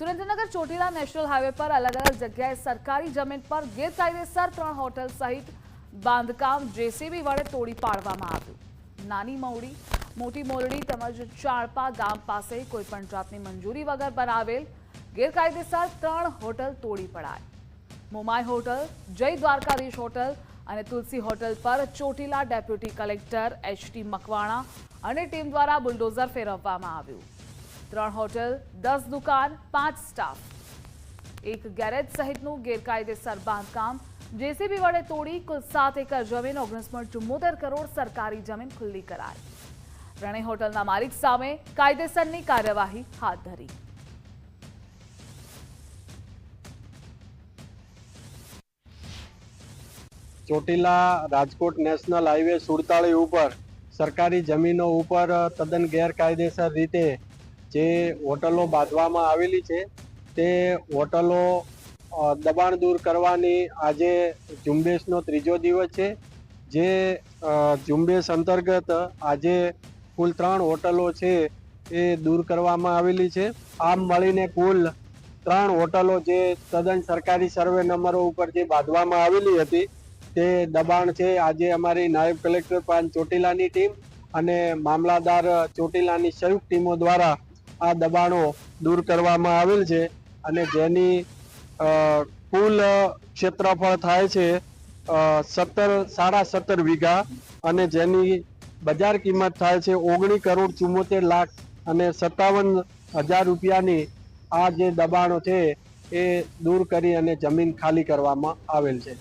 Surendranagar Chotila national highway પર અલગ અલગ જગ્યાએ સરકારી જમીન પર ગેરકાયદેસર ત્રણ હોટલ સહિત બાંધકામ જેસીબી વડે તોડી પાડવામાં આવ્યું. નાની મૌડી મોટી મોરડી તેમજ ચાળપા ગામ પાસે કોઈપણ જાતની મંજૂરી વગર બનાવેલ ગેરકાયદેસર ત્રણ હોટલ તોડી પડાય મોમાઈ હોટલ, જય દ્વારકાધીશ હોટલ અને તુલસી હોટલ પર Chotila deputy collector H Makwana અને ટીમ દ્વારા બુલડોઝર ફેરવવામાં આવ્યું. ત્રણ હોટલ, દસ દુકાન, પાંચ સ્ટાફ. એક ગેરેજ સહિતનું ગેરકાયદેસર બાંધકામ. જેસીબી વડે તોડી કુલ સાત એકર જમીન ઓગણીસ પોઈન્ટ કરોડ સરકારી જમીન ખુલ્લી કરાઈ. રણે હોટલના માલિક સામે કાયદેસરની કાર્યવાહી હાથ ધરી. ચોટીલા રાજકોટ નેશનલ હાઈવે સુડતાળી ઉપર સરકારી જમીનો ઉપર તદ્દન ગેરકાયદેસર રીતે જે હોટલો બાંધવામાં આવેલી છે, તે હોટલો દબાણ દૂર કરવાની આજે ઝુંબેશનો ત્રીજો દિવસ છે. જે ઝુંબેશ અંતર્ગત આજે કુલ ત્રણ હોટલો છે, એ દૂર કરવામાં આવેલી છે. આમ મળીને કુલ ત્રણ હોટલો જે તદ્દન સરકારી સર્વે નંબરો ઉપર જે બાંધવામાં આવેલી હતી, તે દબાણ છે આજે અમારી નાયબ કલેક્ટર પાન ચોટીલાની ટીમ અને મામલાદાર ચોટીલાની સંયુક્ત ટીમો દ્વારા આ દબાણો દૂર કરવામાં આવેલ છે અને જેની કુલ ક્ષેત્રફળ થાય છે સત્તર, સાડા સત્તર વીઘા અને જેની બજાર કિંમત થાય છે ઓગણી કરોડ ચુમ્મોતેર લાખ અને સત્તાવન હજાર રૂપિયાની આ જે દબાણો છે એ દૂર કરી અને જમીન ખાલી કરવામાં આવેલ છે.